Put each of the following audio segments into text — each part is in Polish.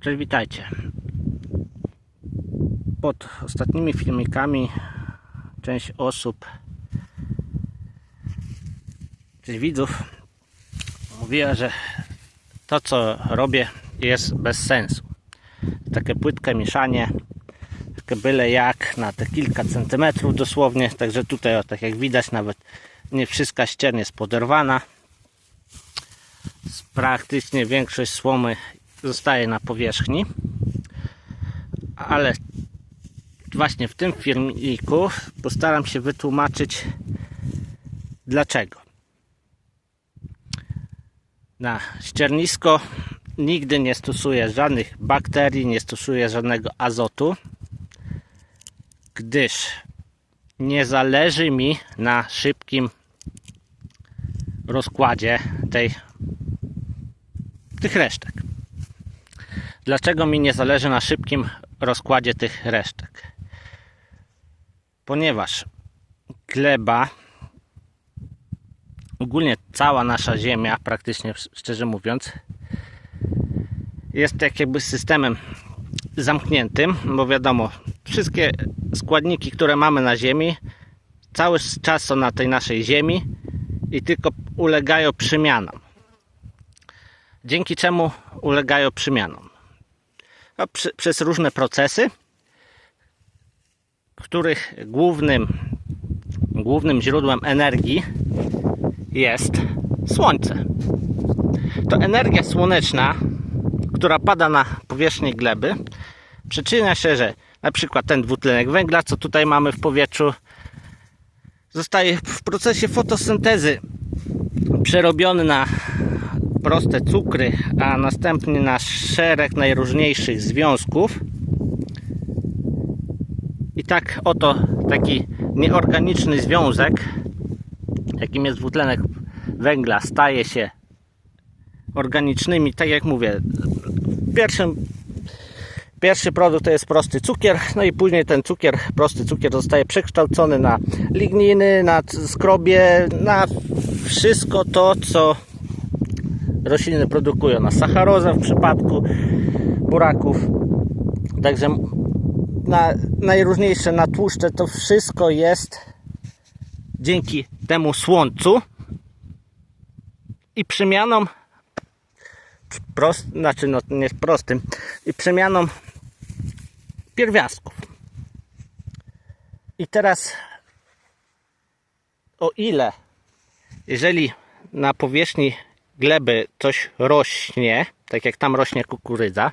Cześć, witajcie. Pod ostatnimi filmikami część osób, część widzów mówiła, że to co robię jest bez sensu. Takie płytkie mieszanie, takie byle jak na te kilka centymetrów dosłownie, także tutaj o, tak jak widać nawet nie wszystka ścierń jest poderwana. Praktycznie większość słomy zostaje na powierzchni. Ale właśnie w tym filmiku postaram się wytłumaczyć dlaczego. Na ściernisko nigdy nie stosuję żadnych bakterii, nie stosuję żadnego azotu, gdyż nie zależy mi na szybkim rozkładzie tej, tych resztek. Dlaczego mi nie zależy na szybkim rozkładzie tych resztek? Ponieważ gleba, ogólnie cała nasza ziemia, praktycznie szczerze mówiąc, jest tak jakby systemem zamkniętym, bo wiadomo, wszystkie składniki, które mamy na ziemi, cały czas są na tej naszej ziemi i tylko ulegają przemianom. Dzięki czemu ulegają przemianom? No, przy, przez różne procesy, których głównym, głównym źródłem energii jest słońce. To energia słoneczna, która pada na powierzchnię gleby, przyczynia się, że na przykład ten dwutlenek węgla, co tutaj mamy w powietrzu, zostaje w procesie fotosyntezy przerobiony na proste cukry, a następnie na szereg najróżniejszych związków. I tak oto taki nieorganiczny związek, jakim jest dwutlenek węgla, staje się organicznymi, tak jak mówię, pierwszym Pierwszy produkt to jest prosty cukier, no i później ten cukier, prosty cukier zostaje przekształcony na ligniny, na skrobie, na wszystko to, co rośliny produkują, na sacharozę w przypadku buraków. Także na najróżniejsze, na tłuszcze, to wszystko jest dzięki temu słońcu i przemianom prost, znaczy no nie prostym i przemianą pierwiastków. I teraz o ile jeżeli na powierzchni gleby coś rośnie, tak jak tam rośnie kukurydza,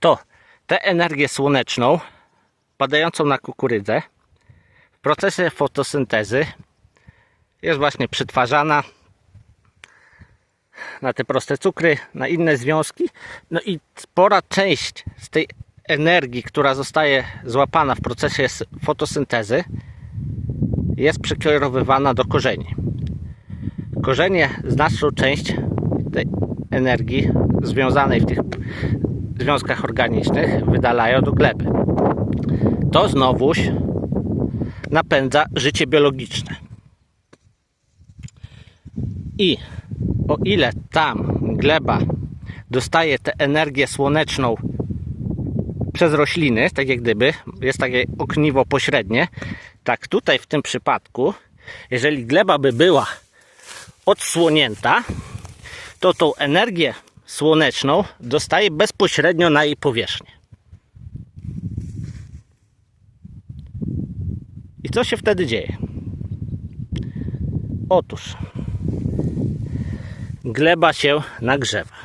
to tę energię słoneczną padającą na kukurydzę w procesie fotosyntezy jest właśnie przetwarzana na te proste cukry, na inne związki. No i spora część z tej energii, która zostaje złapana w procesie fotosyntezy, jest przekierowywana do korzeni. Korzenie znaczną część tej energii związanej w tych związkach organicznych wydalają do gleby. To znowuż napędza życie biologiczne. I o ile tam gleba dostaje tę energię słoneczną przez rośliny, tak jak gdyby, jest takie okniwo pośrednie, tak tutaj w tym przypadku, jeżeli gleba by była odsłonięta, to tą energię słoneczną dostaje bezpośrednio na jej powierzchnię. I co się wtedy dzieje? Otóż gleba się nagrzewa.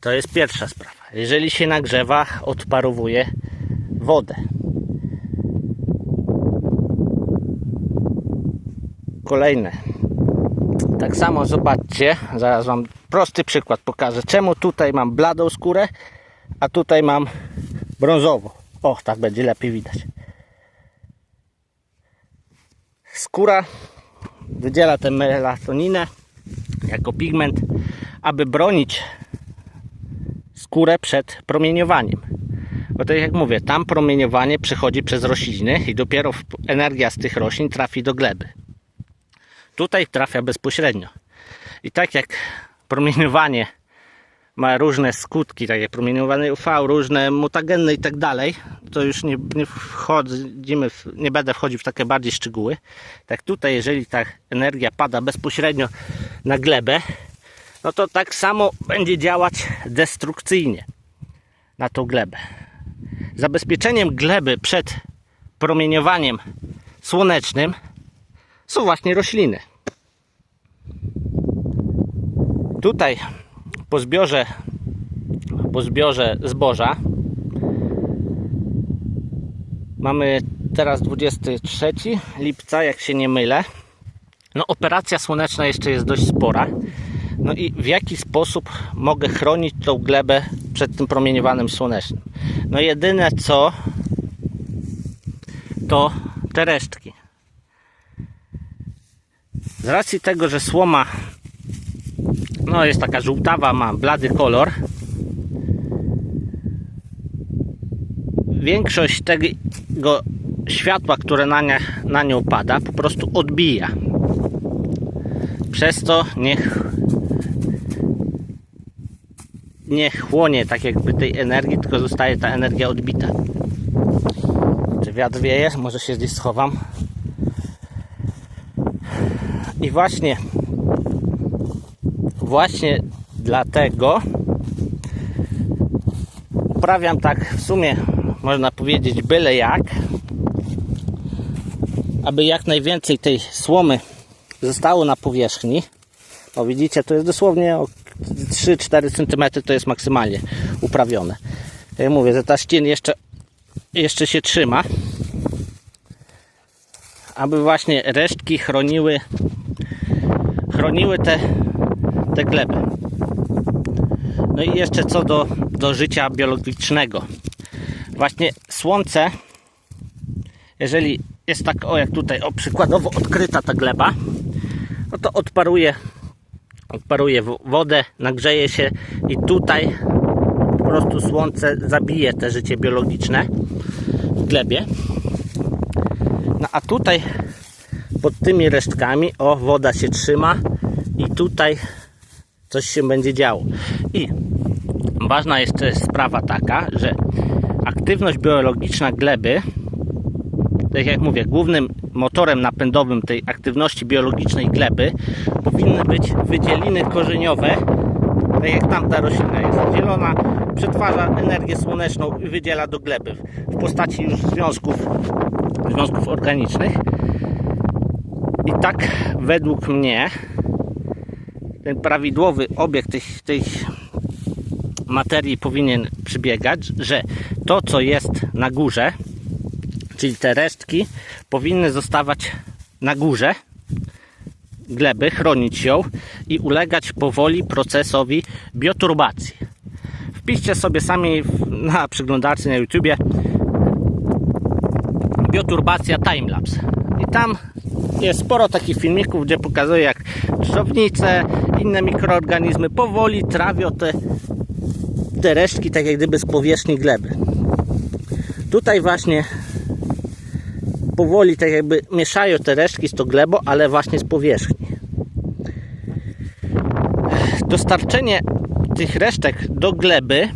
To jest pierwsza sprawa. Jeżeli się nagrzewa, odparowuje wodę. Kolejne. Tak samo zobaczcie, zaraz Wam prosty przykład pokażę. Czemu tutaj mam bladą skórę, a tutaj mam brązową. O, tak będzie lepiej widać. Skóra wydziela tę melatoninę jako pigment, aby bronić skórę przed promieniowaniem. Bo tak jak mówię, tam promieniowanie przychodzi przez rośliny i dopiero energia z tych roślin trafi do gleby. Tutaj trafia bezpośrednio. I tak jak promieniowanie ma różne skutki, takie promieniowanie UV, różne mutagenne i tak dalej, to już nie, nie wchodzimy, w, nie będę wchodził w takie bardziej szczegóły. Tak tutaj, jeżeli ta energia pada bezpośrednio na glebę, no to tak samo będzie działać destrukcyjnie na tą glebę. Zabezpieczeniem gleby przed promieniowaniem słonecznym są właśnie rośliny. Tutaj po zbiorze, po zbiorze zboża mamy teraz 23 lipca, jak się nie mylę. No, operacja słoneczna jeszcze jest dość spora. No i w jaki sposób mogę chronić tą glebę przed tym promieniowanym słonecznym? No jedyne co to te resztki. Z racji tego, że słoma no jest taka żółtawa, ma blady kolor. Większość tego światła, które na, nie, na nią pada, po prostu odbija. Przez to niech nie chłonie tak jakby tej energii, tylko zostaje ta energia odbita. Czy wiatr wieje? Może się gdzieś schowam. I właśnie właśnie dlatego uprawiam tak w sumie można powiedzieć byle jak aby jak najwięcej tej słomy zostało na powierzchni. O widzicie to jest dosłownie o 3-4 cm to jest maksymalnie uprawione. Jak mówię, że ta ścien jeszcze jeszcze się trzyma aby właśnie resztki chroniły chroniły te te gleby. No i jeszcze co do, do życia biologicznego. Właśnie słońce, jeżeli jest tak, o jak tutaj, o przykładowo odkryta ta gleba, no to odparuje, odparuje wodę, nagrzeje się i tutaj po prostu słońce zabije te życie biologiczne w glebie. No a tutaj pod tymi resztkami, o woda się trzyma i tutaj coś się będzie działo. I ważna jeszcze jest sprawa taka, że aktywność biologiczna gleby, tak jak mówię, głównym motorem napędowym tej aktywności biologicznej gleby powinny być wydzieliny korzeniowe, tak jak tamta roślina jest zielona, przetwarza energię słoneczną i wydziela do gleby w postaci już związków, związków organicznych. I tak według mnie ten prawidłowy obieg tej, tej materii powinien przybiegać, że to co jest na górze, czyli te resztki, powinny zostawać na górze gleby, chronić ją i ulegać powoli procesowi bioturbacji. Wpiszcie sobie sami na przeglądarce na YouTubie bioturbacja timelapse i tam jest sporo takich filmików, gdzie pokazuję jak drzownice, inne mikroorganizmy powoli trawią te, te resztki tak jak gdyby z powierzchni gleby. Tutaj właśnie powoli tak jakby mieszają te resztki z tą glebą, ale właśnie z powierzchni. Dostarczenie tych resztek do gleby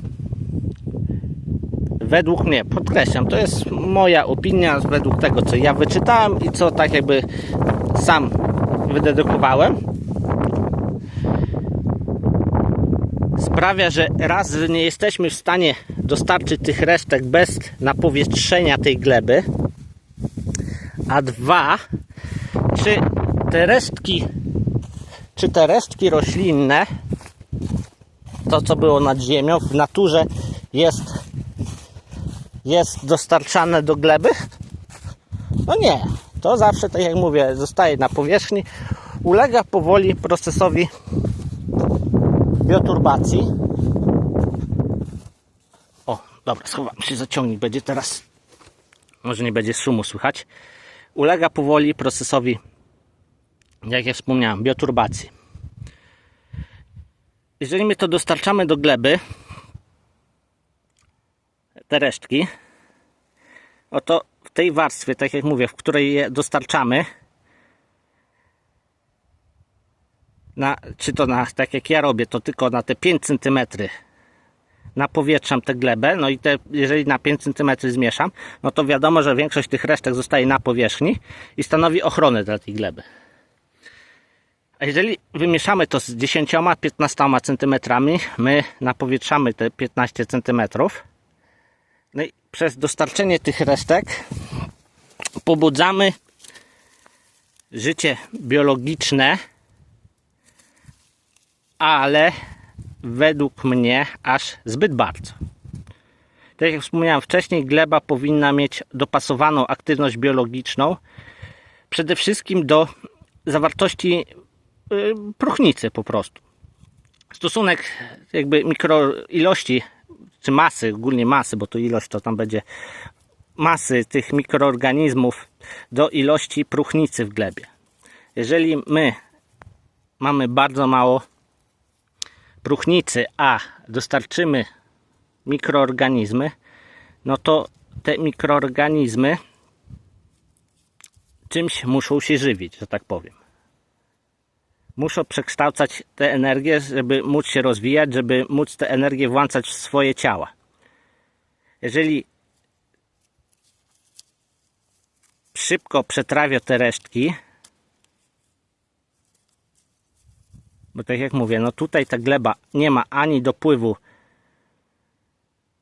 według mnie, podkreślam, to jest moja opinia według tego, co ja wyczytałem i co tak jakby sam wydedukowałem. Sprawia, że raz, że nie jesteśmy w stanie dostarczyć tych resztek bez napowietrzenia tej gleby, a dwa, czy te resztki, czy te resztki roślinne, to co było nad ziemią, w naturze jest jest dostarczane do gleby? No nie. To zawsze, tak jak mówię, zostaje na powierzchni, ulega powoli procesowi bioturbacji. O, dobra, schowam się, zaciągnij, będzie teraz, może nie będzie szumu słychać. Ulega powoli procesowi, jak ja wspomniałem, bioturbacji. Jeżeli my to dostarczamy do gleby, te resztki, oto w tej warstwie, tak jak mówię, w której je dostarczamy, na, czy to na, tak jak ja robię, to tylko na te 5 cm napowietrzam tę glebę, no i te, jeżeli na 5 cm zmieszam, no to wiadomo, że większość tych resztek zostaje na powierzchni i stanowi ochronę dla tej gleby. A jeżeli wymieszamy to z 10-15 cm, my napowietrzamy te 15 cm, no i przez dostarczenie tych resztek pobudzamy życie biologiczne, ale według mnie aż zbyt bardzo. Tak jak wspomniałem wcześniej, gleba powinna mieć dopasowaną aktywność biologiczną przede wszystkim do zawartości y, próchnicy po prostu. Stosunek jakby mikroilości czy masy, ogólnie masy, bo to ilość to tam będzie masy tych mikroorganizmów do ilości próchnicy w glebie. Jeżeli my mamy bardzo mało próchnicy, a dostarczymy mikroorganizmy, no to te mikroorganizmy czymś muszą się żywić, że tak powiem. Muszą przekształcać tę energię, żeby móc się rozwijać, żeby móc tę energię włączać w swoje ciała. Jeżeli szybko przetrawia te resztki, bo tak jak mówię, no tutaj ta gleba nie ma ani dopływu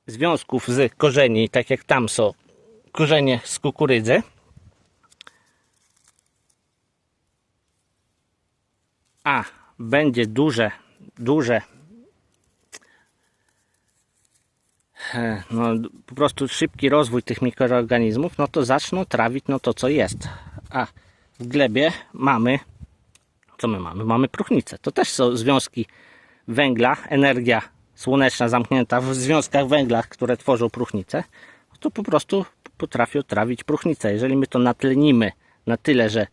związków z korzeni, tak jak tam są korzenie z kukurydzy, a będzie duże, duże no, po prostu szybki rozwój tych mikroorganizmów, no to zaczną trawić no to co jest. A w glebie mamy co my mamy? Mamy próchnicę. To też są związki węgla, energia słoneczna zamknięta w związkach węgla, które tworzą próchnicę, to po prostu potrafią trawić próchnicę. Jeżeli my to natlenimy na tyle, że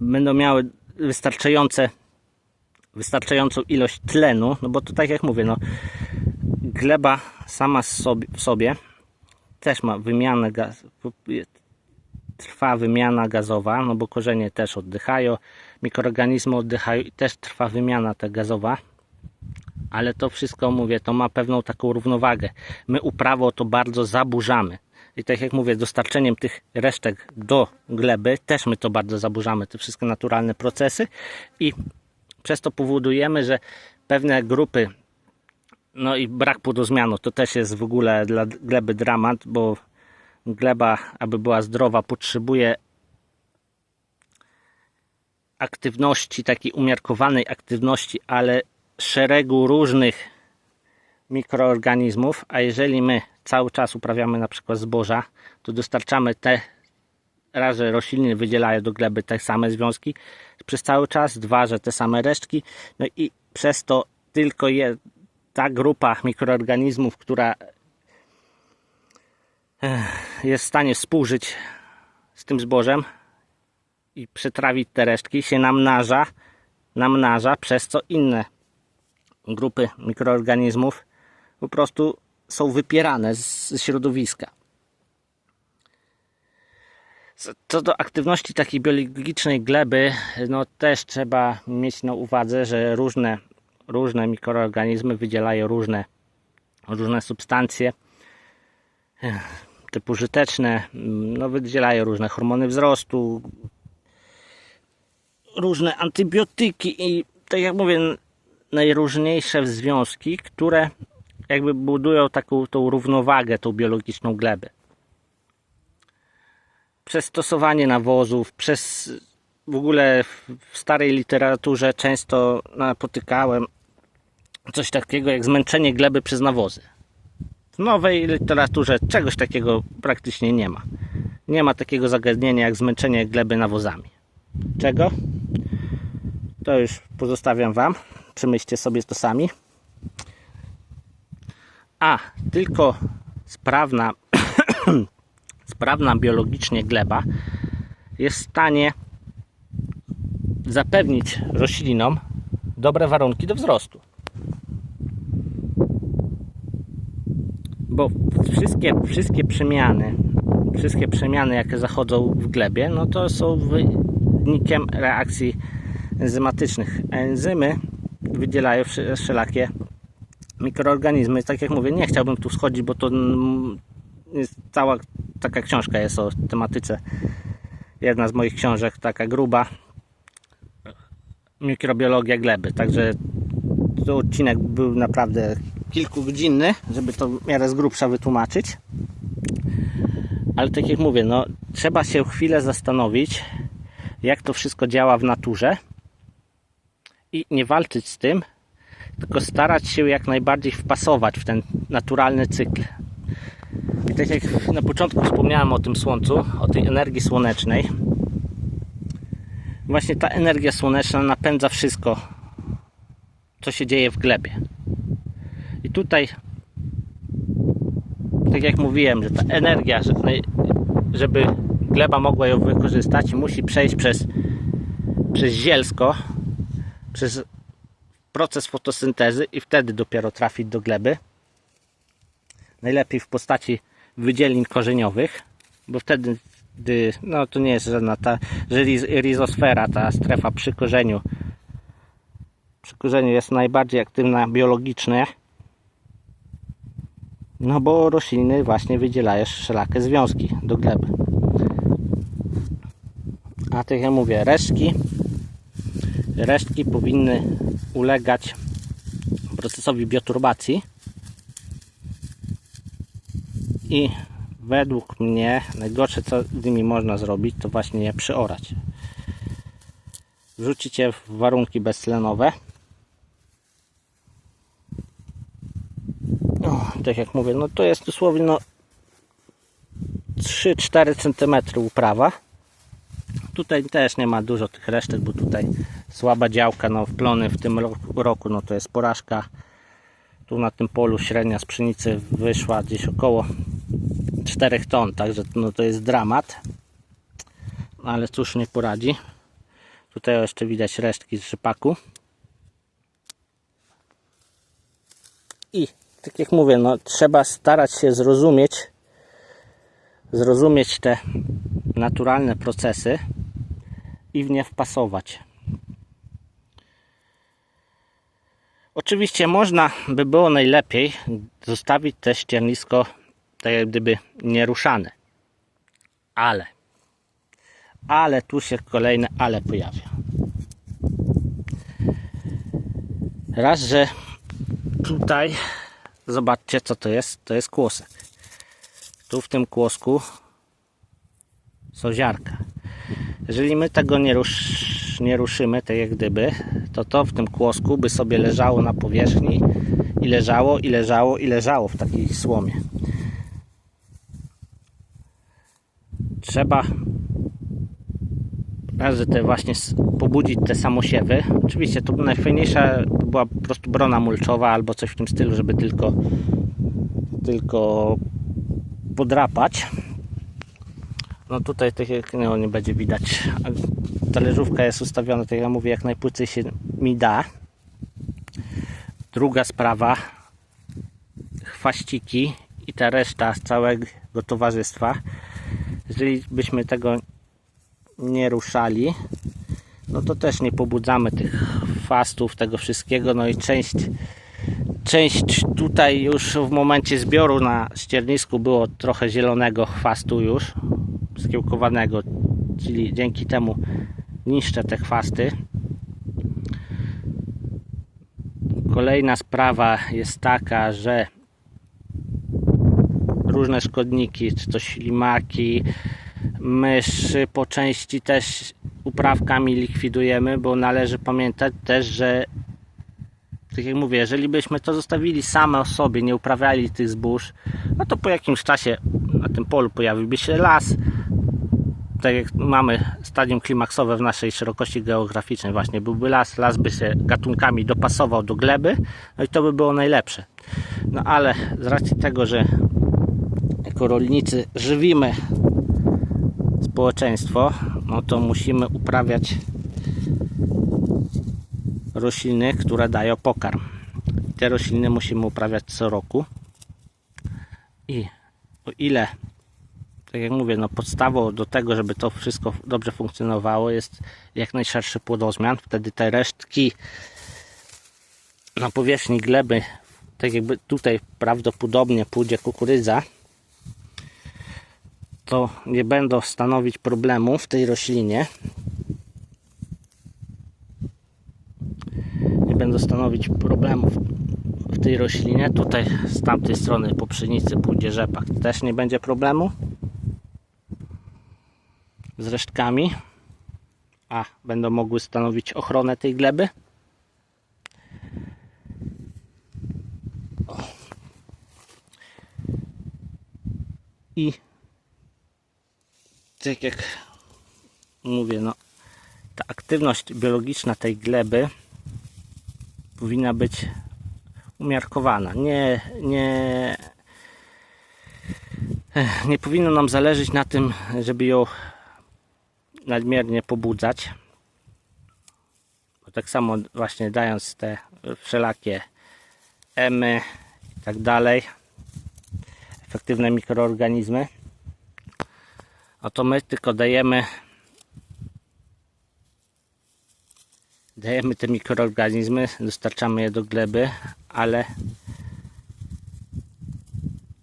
będą miały wystarczające wystarczającą ilość tlenu, no bo to tak jak mówię, no gleba sama w sobie też ma wymianę gaz, trwa wymiana gazowa, no bo korzenie też oddychają, mikroorganizmy oddychają i też trwa wymiana ta gazowa. Ale to wszystko, mówię, to ma pewną taką równowagę. My uprawą to bardzo zaburzamy. I tak jak mówię, dostarczeniem tych resztek do gleby też my to bardzo zaburzamy, te wszystkie naturalne procesy. I przez to powodujemy, że pewne grupy, no i brak płodozmianu, to też jest w ogóle dla gleby dramat, bo gleba, aby była zdrowa, potrzebuje aktywności, takiej umiarkowanej aktywności, ale szeregu różnych mikroorganizmów, a jeżeli my cały czas uprawiamy na przykład zboża, to dostarczamy te raz, że rośliny wydzielają do gleby te same związki przez cały czas, dwa, że te same resztki, no i przez to tylko je, ta grupa mikroorganizmów, która jest w stanie współżyć z tym zbożem i przetrawić te resztki, się namnaża, namnaża, przez co inne grupy mikroorganizmów. Po prostu są wypierane z środowiska. Co do aktywności takiej biologicznej gleby, no też trzeba mieć na uwadze, że różne, różne mikroorganizmy wydzielają różne, różne substancje typu żyteczne, no wydzielają różne hormony wzrostu, różne antybiotyki i tak jak mówię, najróżniejsze związki, które jakby budują taką tą równowagę, tą biologiczną gleby. Przez stosowanie nawozów, przez w ogóle w starej literaturze często napotykałem coś takiego jak zmęczenie gleby przez nawozy. W nowej literaturze czegoś takiego praktycznie nie ma. Nie ma takiego zagadnienia jak zmęczenie gleby nawozami. Czego? To już pozostawiam Wam. Przemyślcie sobie to sami. A, tylko sprawna, sprawna biologicznie gleba jest w stanie zapewnić roślinom dobre warunki do wzrostu. bo wszystkie, wszystkie przemiany, wszystkie przemiany, jakie zachodzą w glebie, no to są czynnikiem reakcji enzymatycznych. Enzymy wydzielają wsze- wszelakie mikroorganizmy. Tak jak mówię, nie chciałbym tu wschodzić, bo to jest cała taka książka jest o tematyce. Jedna z moich książek, taka gruba. Mikrobiologia gleby. Także to odcinek był naprawdę kilkugodzinny, żeby to w miarę z grubsza wytłumaczyć. Ale tak jak mówię, no, trzeba się chwilę zastanowić, jak to wszystko działa w naturze i nie walczyć z tym, tylko starać się jak najbardziej wpasować w ten naturalny cykl. I tak jak na początku wspomniałem o tym słońcu, o tej energii słonecznej, właśnie ta energia słoneczna napędza wszystko, co się dzieje w glebie. I tutaj, tak jak mówiłem, że ta energia, że- żeby gleba mogła ją wykorzystać, musi przejść przez, przez zielsko, przez proces fotosyntezy i wtedy dopiero trafić do gleby. Najlepiej w postaci wydzielin korzeniowych, bo wtedy no to nie jest żadna ta, że riz- rizosfera, ta strefa przy korzeniu, przy korzeniu jest najbardziej aktywna biologicznie, no bo rośliny właśnie wydzielają wszelakie związki do gleby. A tak jak mówię, resztki resztki powinny ulegać procesowi bioturbacji. I według mnie najgorsze co z nimi można zrobić to właśnie je przyorać wrzucić je w warunki beztlenowe. O, tak jak mówię no to jest dosłownie no 3-4 cm uprawa. Tutaj też nie ma dużo tych resztek, bo tutaj słaba działka, no plony w tym roku no to jest porażka. Tu na tym polu średnia z pszenicy wyszła gdzieś około 4 ton, także no to jest dramat. No Ale cóż nie poradzi. Tutaj jeszcze widać resztki z rzepaku. I tak jak mówię, no trzeba starać się zrozumieć zrozumieć te naturalne procesy i w nie wpasować. Oczywiście można by było najlepiej zostawić te ściernisko tak jak gdyby nieruszane. Ale ale tu się kolejne ale pojawia. Raz, że tutaj zobaczcie co to jest. To jest kłosek. Tu w tym kłosku są ziarka. Jeżeli my tego nie, rusz, nie ruszymy, tak jak gdyby, to to w tym kłosku by sobie leżało na powierzchni i leżało, i leżało, i leżało w takiej słomie. Trzeba razy te właśnie pobudzić te samosiewy. Oczywiście to najfajniejsza by była po prostu brona mulczowa albo coś w tym stylu, żeby tylko tylko podrapać. No tutaj jak no, nie będzie widać. Talerzówka jest ustawiona, tak jak ja mówię, jak najpłycej się mi da. Druga sprawa. Chwaściki i ta reszta całego towarzystwa. Jeżeli byśmy tego nie ruszali, no to też nie pobudzamy tych fastów, tego wszystkiego. No i część część tutaj już w momencie zbioru na ściernisku było trochę zielonego chwastu już skiełkowanego, czyli dzięki temu niszczę te chwasty. Kolejna sprawa jest taka, że różne szkodniki, czy to ślimaki, myszy po części też uprawkami likwidujemy, bo należy pamiętać też, że tak jak mówię, jeżeli byśmy to zostawili same o sobie, nie uprawiali tych zbóż, no to po jakimś czasie na tym polu pojawiłby się las. Tak jak mamy stadium klimaksowe w naszej szerokości geograficznej, właśnie byłby las, las by się gatunkami dopasował do gleby, no i to by było najlepsze. No ale z racji tego, że jako rolnicy żywimy społeczeństwo, no to musimy uprawiać rośliny, które dają pokarm. Te rośliny musimy uprawiać co roku. I o ile tak jak mówię, no podstawą do tego, żeby to wszystko dobrze funkcjonowało jest jak najszerszy płodozmian. Wtedy te resztki na powierzchni gleby, tak jakby tutaj prawdopodobnie pójdzie kukurydza, to nie będą stanowić problemu w tej roślinie. Nie będą stanowić problemów w tej roślinie. Tutaj z tamtej strony po pszenicy pójdzie rzepak. Też nie będzie problemu z resztkami. A będą mogły stanowić ochronę tej gleby. I tak jak mówię, no ta aktywność biologiczna tej gleby powinna być umiarkowana. Nie, nie, Ech, nie powinno nam zależeć na tym, żeby ją nadmiernie pobudzać. Bo tak samo właśnie dając te wszelakie emy i tak dalej, efektywne mikroorganizmy, a to my tylko dajemy dajemy te mikroorganizmy, dostarczamy je do gleby, ale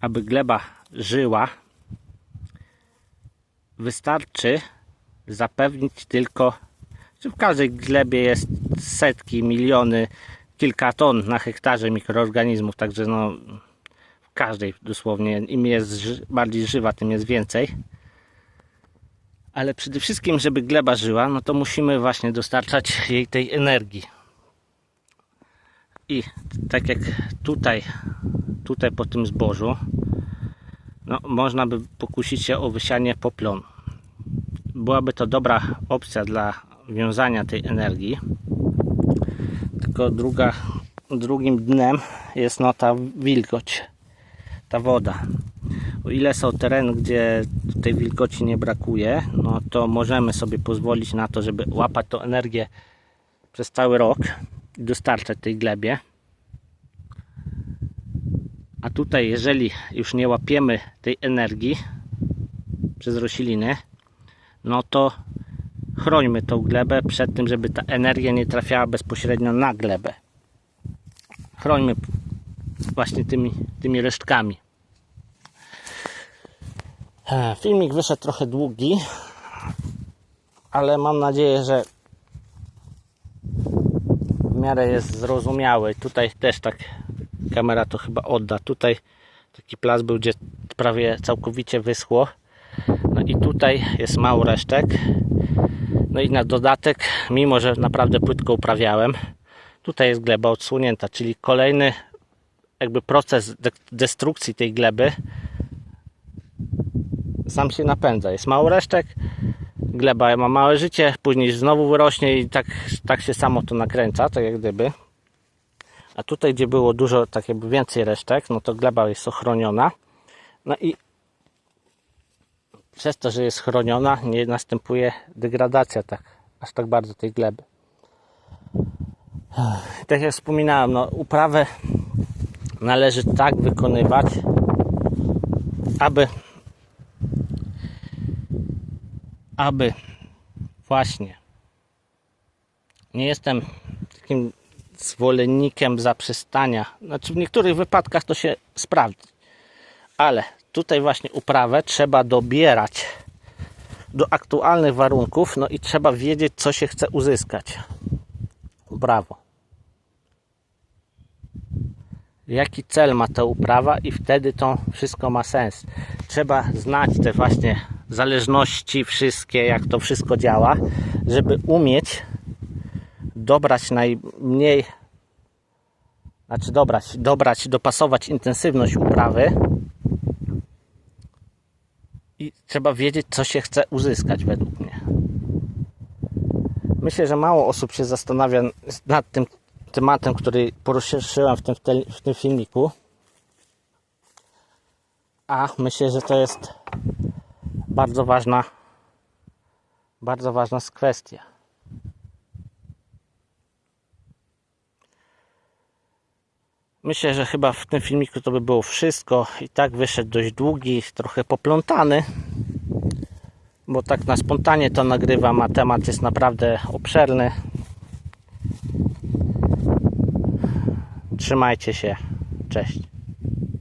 aby gleba żyła, wystarczy zapewnić tylko, w każdej glebie jest setki, miliony, kilka ton na hektarze mikroorganizmów, także no w każdej dosłownie, im jest bardziej żywa, tym jest więcej. Ale przede wszystkim, żeby gleba żyła, no to musimy właśnie dostarczać jej tej energii. I tak jak tutaj, tutaj po tym zbożu, no, można by pokusić się o wysianie poplonu. Byłaby to dobra opcja dla wiązania tej energii. Tylko druga, drugim dnem jest no ta wilgoć, ta woda. O ile są tereny, gdzie tej wilgoci nie brakuje, no to możemy sobie pozwolić na to, żeby łapać tą energię przez cały rok i dostarczać tej glebie. A tutaj, jeżeli już nie łapiemy tej energii przez rośliny, no to chrońmy tą glebę przed tym, żeby ta energia nie trafiała bezpośrednio na glebę. Chrońmy właśnie tymi, tymi resztkami. E, Filmik wyszedł trochę długi, ale mam nadzieję, że w miarę jest zrozumiały. Tutaj też tak kamera to chyba odda. Tutaj taki plac był, gdzie prawie całkowicie wyschło. No i tutaj jest mało resztek. No i na dodatek, mimo że naprawdę płytko uprawiałem, tutaj jest gleba odsłonięta, czyli kolejny jakby proces de- destrukcji tej gleby sam się napędza. Jest mało resztek, gleba ma małe życie, później znowu wyrośnie i tak, tak się samo to nakręca, tak jak gdyby. A tutaj, gdzie było dużo, tak jakby więcej resztek, no to gleba jest ochroniona. No i przez to, że jest chroniona, nie następuje degradacja tak, aż tak bardzo tej gleby. Tak jak wspominałem, no, uprawę należy tak wykonywać, aby aby właśnie nie jestem takim zwolennikiem zaprzestania. Znaczy w niektórych wypadkach to się sprawdzi. Ale tutaj właśnie uprawę trzeba dobierać do aktualnych warunków, no i trzeba wiedzieć, co się chce uzyskać. Brawo. Jaki cel ma ta uprawa i wtedy to wszystko ma sens. Trzeba znać te właśnie zależności wszystkie, jak to wszystko działa, żeby umieć dobrać najmniej znaczy dobrać, dobrać, dopasować intensywność uprawy i trzeba wiedzieć, co się chce uzyskać według mnie. Myślę, że mało osób się zastanawia nad tym tematem, który poruszyłem w tym, w tym filmiku. A myślę, że to jest bardzo ważna, bardzo ważna kwestia. Myślę, że chyba w tym filmiku to by było wszystko. I tak wyszedł dość długi, trochę poplątany, bo tak na spontanie to nagrywam, a temat jest naprawdę obszerny. Trzymajcie się. Cześć.